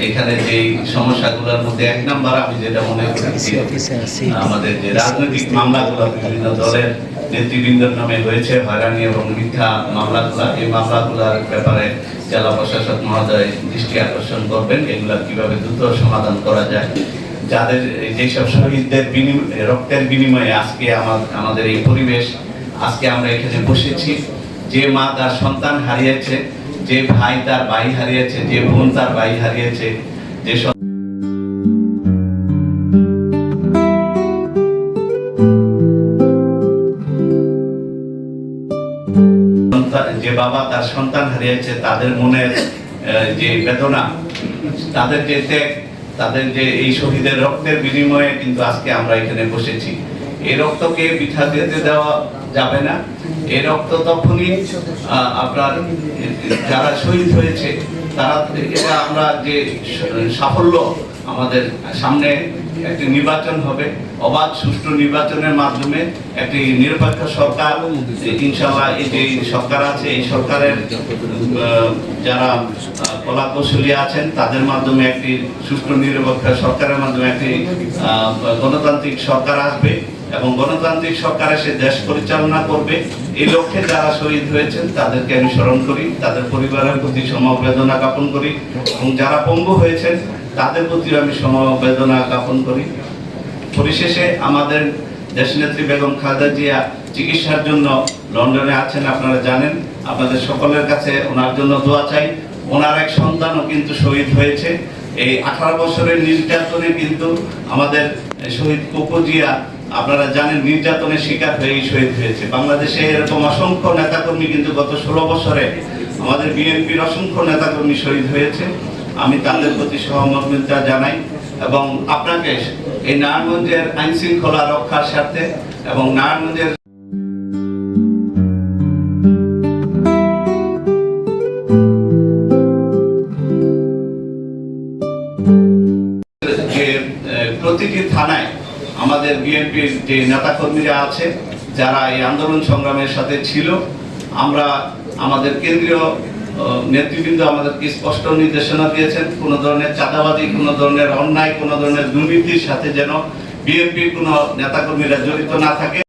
এখানে যে সমস্যাগুলোর মধ্যে এক নাম্বার আমি যেটা মনে করি আমাদের যে রাজনৈতিক মামলাগুলো বিভিন্ন দলের নেতৃবৃন্দের নামে হয়েছে হয়রানি এবং মিথ্যা মামলাগুলো এই মামলাগুলোর ব্যাপারে জেলা প্রশাসক মহোদয় দৃষ্টি আকর্ষণ করবেন এগুলা কীভাবে দ্রুত সমাধান করা যায়। যাদের যেসব শহীদদের বিনিময় রক্তের বিনিময়ে আজকে আমার আমাদের এই পরিবেশ আজকে আমরা এখানে বসেছি যে মা তার সন্তান হারিয়েছে যে ভাই তার ভাই হারিয়েছে, যে বোন তার ভাই হারিয়েছে, যে যে বাবা তার সন্তান হারিয়েছে, তাদের মনের যে বেদনা, তাদের যে ত্যাগ, তাদের যে এই শহীদের রক্তের বিনিময়ে কিন্তু আজকে আমরা এখানে বসেছি। এই রক্তকে পিঠা দিতে দেওয়া যাবে না। এই রক্ত তখনই আপনার, যারা শহীদ হয়েছে, তারা এটা আমরা যে সাফল্য আমাদের সামনে একটি নির্বাচন হবে। অবাধ সুষ্ঠু নির্বাচনের মাধ্যমে একটি নিরপেক্ষ সরকার ইনশাল্লাহ এই যে সরকার আছে, এই সরকারের যারা কলাকৌশলী আছেন, তাদের মাধ্যমে একটি সুষ্ঠু নিরপেক্ষ সরকারের মাধ্যমে একটি গণতান্ত্রিক সরকার আসবে এবং গণতান্ত্রিক সরকার এসে দেশ পরিচালনা করবে। এই লক্ষ্যে যারা শহীদ হয়েছেন, তাদেরকে আমি স্মরণ করি, তাদের পরিবারের প্রতি সমবেদনা জ্ঞাপন করি এবং যারা পঙ্গু হয়েছেন তাদের প্রতি আমি সমবেদনা জ্ঞাপন করি। পরিশেষে আমাদের দেশনেত্রী বেগম খালেদা জিয়া চিকিৎসার জন্য লন্ডনে আছেন, আপনারা জানেন। আপনাদের সকলের কাছে ওনার জন্য দোয়া চাই। ওনার এক সন্তানও কিন্তু শহীদ হয়েছে। এই আঠারো বছরের নির্যাতনে কিন্তু আমাদের শহীদ কোকো জিয়া, আপনারা জানেন নির্যাতনের শিকার হয়ে শহীদ হয়েছে। বাংলাদেশে এরকম অসংখ্য নেতাকর্মী কিন্তু গত ষোলো বছরে আমাদের বিএনপির অসংখ্য নেতাকর্মী শহীদ হয়েছে। আমি তাদের প্রতি সহমর্মিতা জানাই এবং আপনাকে এই নারায়ণগঞ্জের আইন শৃঙ্খলা রক্ষার স্বার্থে এবং নারায়ণগঞ্জের প্রতিটি থানায় আমাদের বিএনপির যে নেতাকর্মীরা আছে, যারা এই আন্দোলন সংগ্রামের সাথে ছিল, আমরা আমাদের কেন্দ্রীয় নেতৃবৃন্দ আমাদেরকে স্পষ্ট নির্দেশনা দিয়েছেন, কোনো ধরনের চাঁদাবাদী কোনো ধরনের অন্যায়, কোনো ধরনের দুর্নীতির সাথে যেন বিএনপির কোনো নেতাকর্মীরা জড়িত না থাকে।